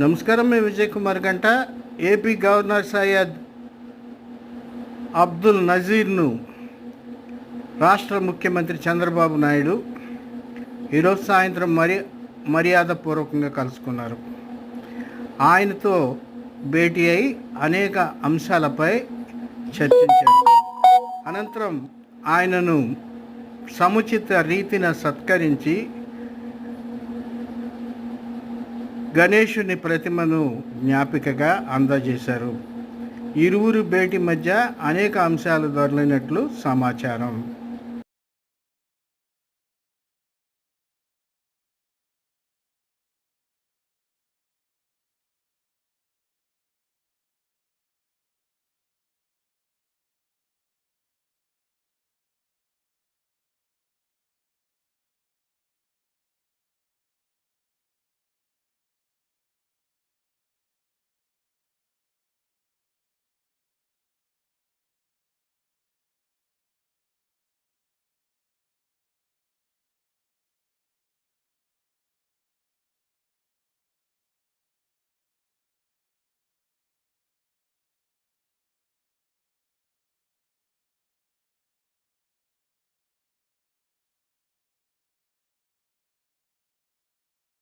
నమస్కారం మేము విజయ్ కుమార్ గంట. ఏపీ గవర్నర్ సయ్యద్ అబ్దుల్ నజీర్ను రాష్ట్ర ముఖ్యమంత్రి చంద్రబాబు నాయుడు ఈరోజు సాయంత్రం మరి మర్యాదపూర్వకంగా కలుసుకున్నారు. ఆయనతో భేటీ అయి అనేక అంశాలపై చర్చించారు. అనంతరం ఆయనను సముచిత రీతిన సత్కరించి గణేశుని ప్రతిమను జ్ఞాపికగా అందజేశారు. ఇరువురు భేటీ మధ్య అనేక అంశాలు దొరలినట్లు సమాచారం.